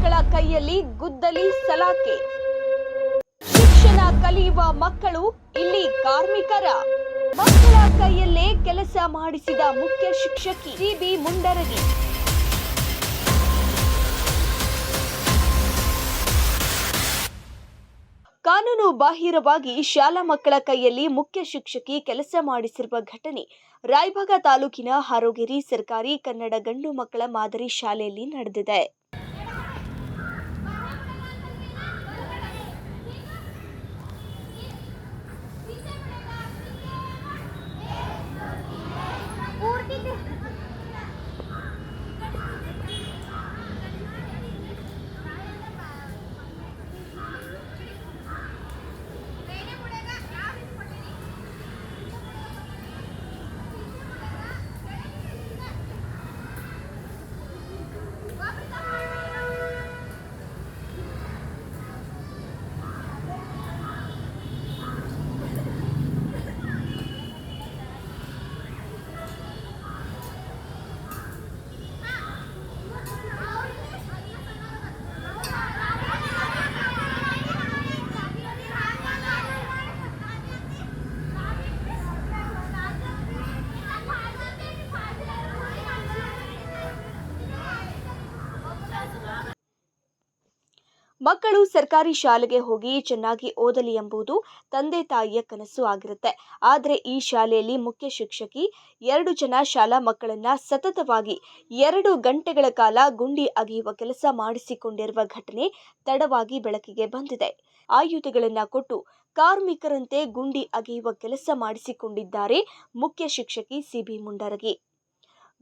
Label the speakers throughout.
Speaker 1: ಮಕ್ಕಳ ಕೈಯಲ್ಲಿ ಗುದ್ದಲಿ ಸಲಾಕೆ. ಶಿಕ್ಷಣ ಕಲಿಯುವ ಮಕ್ಕಳು ಇಲ್ಲಿ ಕಾರ್ಮಿಕರ. ಮಕ್ಕಳ ಕೈಯಲ್ಲೇ ಕೆಲಸ ಮಾಡಿಸಿದ ಮುಖ್ಯ ಶಿಕ್ಷಕಿ ಸಿಬಿ ಮುಂಡರಗಿ. ಕಾನೂನು ಬಾಹಿರವಾಗಿ ಶಾಲಾ ಮಕ್ಕಳ ಕೈಯಲ್ಲಿ ಮುಖ್ಯ ಶಿಕ್ಷಕಿ ಕೆಲಸ ಮಾಡಿಸಿರುವ ಘಟನೆ ರಾಯಭಾಗ ತಾಲೂಕಿನ ಹಾರೋಗಿರಿ ಸರ್ಕಾರಿ ಕನ್ನಡ ಗಂಡು ಮಕ್ಕಳ ಮಾದರಿ ಶಾಲೆಯಲ್ಲಿ ನಡೆದಿದೆ. ಮಕ್ಕಳು ಸರ್ಕಾರಿ ಶಾಲೆಗೆ ಹೋಗಿ ಚೆನ್ನಾಗಿ ಓದಲಿ ಎಂಬುದು ತಂದೆ ತಾಯಿಯ ಕನಸು ಆಗಿರುತ್ತೆ. ಆದರೆ ಈ ಶಾಲೆಯಲ್ಲಿ ಮುಖ್ಯ ಶಿಕ್ಷಕಿ ಎರಡು ಜನ ಶಾಲಾ ಮಕ್ಕಳನ್ನ ಸತತವಾಗಿ ಎರಡು ಗಂಟೆಗಳ ಕಾಲ ಗುಂಡಿ ಅಗೆಯುವ ಕೆಲಸ ಮಾಡಿಸಿಕೊಂಡಿರುವ ಘಟನೆ ತಡವಾಗಿ ಬೆಳಕಿಗೆ ಬಂದಿದೆ. ಆಯುಧಗಳನ್ನು ಕೊಟ್ಟು ಕಾರ್ಮಿಕರಂತೆ ಗುಂಡಿ ಅಗೆಯುವ ಕೆಲಸ ಮಾಡಿಸಿಕೊಂಡಿದ್ದಾರೆ ಮುಖ್ಯ ಶಿಕ್ಷಕಿ ಸಿಬಿ ಮುಂಡರಗಿ.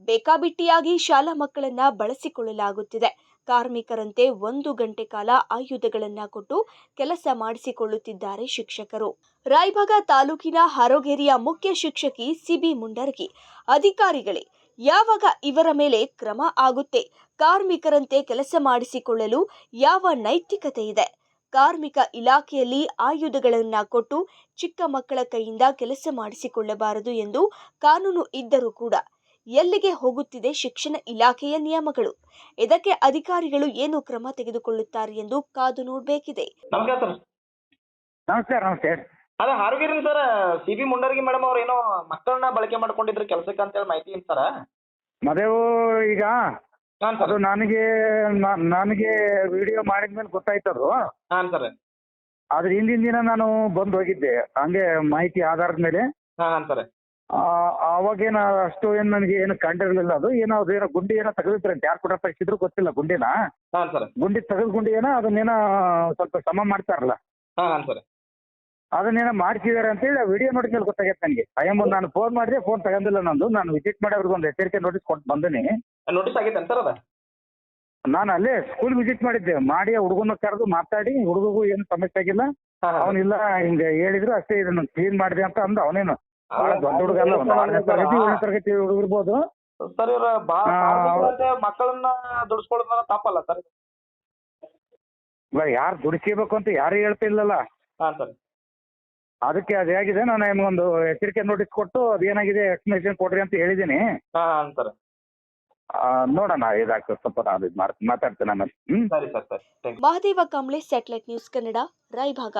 Speaker 1: ಬೇಕಾಬಿಟ್ಟಿಯಾಗಿ ಶಾಲಾ ಮಕ್ಕಳನ್ನ ಬಳಸಿಕೊಳ್ಳಲಾಗುತ್ತಿದೆ. ಕಾರ್ಮಿಕರಂತೆ ಒಂದು ಗಂಟೆ ಕಾಲ ಆಯುಧಗಳನ್ನ ಕೊಟ್ಟು ಕೆಲಸ ಮಾಡಿಸಿಕೊಳ್ಳುತ್ತಿದ್ದಾರೆ ಶಿಕ್ಷಕರು. ರಾಯಭಾಗ ತಾಲೂಕಿನ ಹರೋಗೇರಿಯ ಮುಖ್ಯ ಶಿಕ್ಷಕಿ ಸಿಬಿ ಮುಂಡರ್ಗಿ, ಅಧಿಕಾರಿಗಳೇ, ಯಾವಾಗ ಇವರ ಮೇಲೆ ಕ್ರಮ ಆಗುತ್ತೆ? ಕಾರ್ಮಿಕರಂತೆ ಕೆಲಸ ಮಾಡಿಸಿಕೊಳ್ಳಲು ಯಾವ ನೈತಿಕತೆ ಇದೆ? ಕಾರ್ಮಿಕ ಇಲಾಖೆಯಲ್ಲಿ ಆಯುಧಗಳನ್ನ ಕೊಟ್ಟು ಚಿಕ್ಕ ಮಕ್ಕಳ ಕೈಯಿಂದ ಕೆಲಸ ಮಾಡಿಸಿಕೊಳ್ಳಬಾರದು ಎಂದು ಕಾನೂನು ಇದ್ದರೂ ಕೂಡ ಎಲ್ಲಿಗೆ ಹೋಗುತ್ತಿದೆ ಶಿಕ್ಷಣ ಇಲಾಖೆಯ ನಿಯಮಗಳು? ಇದಕ್ಕೆ ಅಧಿಕಾರಿಗಳು ಏನು ಕ್ರಮ ತೆಗೆದುಕೊಳ್ಳುತ್ತಾರೆ ಎಂದು ಕಾದು ನೋಡಬೇಕಿದೆ.
Speaker 2: ನಮಸ್ಕಾರ ಸರ್.
Speaker 3: ನಮಸ್ಕಾರ ನಮಸ್ತೆ.
Speaker 2: ಅದೇ ಹಾರುಗಿರಿನ sir C B Mundargi madam ಅವ್ರು ಏನೋ ಮಕ್ಕಳನ್ನ ಬಳಕೆ ಮಾಡ್ಕೊಂಡಿದ್ರು ಕೆಲಸಕ್ಕೆ ಅಂತೇಳಿ ಮಾಹಿತಿ ಏನು ಸರ್.
Speaker 3: ಮದೇವು ಈಗ
Speaker 2: ಹಾಂ
Speaker 3: ಅದು
Speaker 2: ಸರ್
Speaker 3: ನನಗೆ ನಾ- ನನಗೆ ವಿಡಿಯೋ ಮಾಡಿದ್ಮೇಲೆ ಗೊತ್ತಾಯ್ತದು.
Speaker 2: ಹಾಂ ಸರ್.
Speaker 3: ಅದ್ರ ಹಿಂದಿನ ದಿನ ನಾನು ಬಂದು ಹೋಗಿದ್ದೆ. ಹಂಗೆ ಮಾಹಿತಿ ಆಧಾರದ ಮೇಲೆ.
Speaker 2: ಹಾಂ ಹಾಂ ಸರ್.
Speaker 3: ಆ, ಅವಾಗೇನ ಅಷ್ಟು ಏನ್ ನನಗೆ ಏನು ಕಂಡಿರ್ಲಿಲ್ಲ ಅದು. ಏನೋ ಅದೇನ ಏನೋ ಗುಂಡಿ ಏನೋ ತೆಗೆದಿದ್ರಂತೆ ಯಾರು ಕೂಡ ತೆಗ್ಸಿದ್ರು ಗೊತ್ತಿಲ್ಲ ಗುಂಡಿನ.
Speaker 2: ಹಾಂ ಸರ್.
Speaker 3: ಗುಂಡಿ ತೆಗೆದು ಗುಂಡಿ ಏನೋ ಅದನ್ನೇನೋ ಸ್ವಲ್ಪ ಸಮ ಮಾಡ್ತಾರಲ್ಲ.
Speaker 2: ಅದನ್ನೇನ ಮಾಡ್ಸಿದಾರೆ ಸರ್.
Speaker 3: ಅದನ್ನೇನೋ ಮಾಡ್ತಿದ್ದಾರೆ ಅಂತೇಳಿ ವಿಡಿಯೋ ನೋಡಿದ್ಮೇಲೆ ಗೊತ್ತಾಗೈತೆ ನನಗೆ. ಅಯ್ಯಮ್ಮ ನಾನು ಫೋನ್ ಮಾಡಿದ್ರೆ ಫೋನ್ ತಗೊಂಡಿಲ್ಲ ನಂದು. ನಾನು ವಿಸಿಟ್ ಮಾಡಿ ಅವ್ರಿಗೆ ಒಂದು ಎಚ್ಚರಿಕೆ ನೋಟಿಸ್ ಕೊಟ್ಟು ಬಂದಿನಿ.
Speaker 2: ನೋಟಿಸ್ ಆಗೈತೆ ಸರ್ ಅದ?
Speaker 3: ನಾನು ಅಲ್ಲೇ ಸ್ಕೂಲ್ ವಿಸಿಟ್ ಮಾಡಿದ್ದೆ. ಮಾಡಿ ಹುಡುಗನ ಕರೆದು ಮಾತಾಡಿ ಹುಡುಗಗೂ ಏನು ಸಮಸ್ಯೆ ಆಗಿಲ್ಲ.
Speaker 2: ಹಾಂ ಹಾಂ
Speaker 3: ಅವನಿಲ್ಲ ಹಿಂಗೆ ಹೇಳಿದ್ರು ಅಷ್ಟೇ ಇದನ್ನ ಕ್ಲೀನ್ ಮಾಡಿದೆ ಅಂತ ಅಂದ ಅವನೇನು ಭಾಳ ದೊಡ್ಡ ಹುಡುಗ ಅಲ್ಲ ಒಂದು ಆರನೇ ತರಗತಿ ಏಳನೇ ತರಗತಿ ಹುಡುಗ ಇರ್ಬೋದು.
Speaker 2: ಸರ್ ಇವ್ರ ಬಾ
Speaker 3: ಹಾ,
Speaker 2: ಕಾರ್ಮಿಕರಂತೆ ಮಕ್ಕಳನ್ನ ದುಡಿಸ್ಕೊಳ್ಳೋದ್ರ ತಪ್ಪಲ್ಲ ಸರ್.
Speaker 3: ಇವಾಗ ಯಾರು ದುಡಿಸ್ಕೋಬೇಕು ಅಂತ ಯಾರು ಹೇಳ್ತಿಲ್ಲಲ್ಲ
Speaker 2: ಹಾಂ ಸರ್.
Speaker 3: ಅದಕ್ಕೆ ಅದೇ ಹೇಗಿದೆ ನಾನು ನಿಮ್ಗೊಂದು ಎಚ್ಚರಿಕೆ ನೋಟಿಸ್ ಕೊಟ್ಟು ಅದೇನಾಗಿದೆ ಎಕ್ಸ್ಪ್ಲನೇಷನ್ ಕೊಡ್ರಿ ಅಂತ ಹೇಳಿದ್ದೀನಿ.
Speaker 2: ಹಾ
Speaker 3: ಆ, ನೋಡೋಣ ಇದಾಗ್ತದೆ ಸ್ವಲ್ಪ ನಾನು ಇದು ಮಾತಾಡ್ತೇನೆ ಆಮೇಲೆ. ಹ್ಞೂ
Speaker 2: ಸರಿ sir thank you
Speaker 1: Mahadeva Kamble satellite news Kannada Raibag